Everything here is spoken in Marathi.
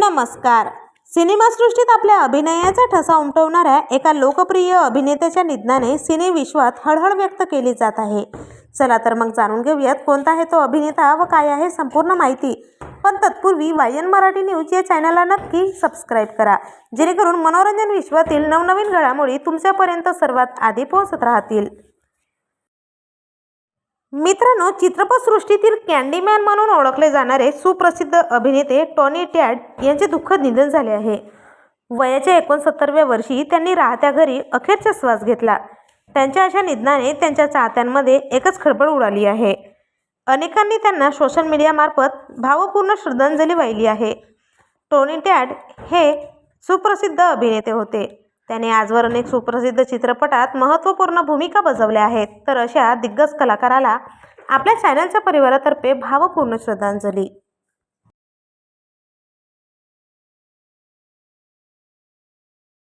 नमस्कार. सिनेमासृष्टीत आपल्या अभिनयाचा ठसा उमटवणाऱ्या एका लोकप्रिय अभिनेत्याच्या निधनाने सिनेविश्वात हळहळ व्यक्त केली जात आहे. चला तर मग जाणून घेऊयात कोणता आहे तो अभिनेता व काय आहे संपूर्ण माहिती. पण तत्पूर्वी वायन मराठी न्यूज या चॅनलला नक्की सबस्क्राईब करा. जेणेकरून मनोरंजन विश्वातील नवनवीन घडामोडी तुमच्यापर्यंत सर्वात आधी पोहोचत राहतील. मित्रांनो चित्रपटसृष्टीतील कॅन्डीमॅन म्हणून ओळखले जाणारे सुप्रसिद्ध अभिनेते टॉनी टॅड यांचे दुःखद निधन झाले आहे. वयाच्या एकोणसत्तरव्या वर्षी त्यांनी राहत्या घरी अखेरचा श्वास घेतला. त्यांच्या अशा निधनाने त्यांच्या चाहत्यांमध्ये एकच खळबळ उडाली आहे. अनेकांनी त्यांना सोशल मीडियामार्फत भावपूर्ण श्रद्धांजली वाहिली आहे. टोनी टॅड हे सुप्रसिद्ध अभिनेते होते. त्याने आजवर अनेक सुप्रसिद्ध चित्रपटात महत्त्वपूर्ण भूमिका बजावल्या आहेत. तर अशा दिग्गज कलाकाराला आपल्या चॅनलच्या परिवारातर्फे भावपूर्ण श्रद्धांजली.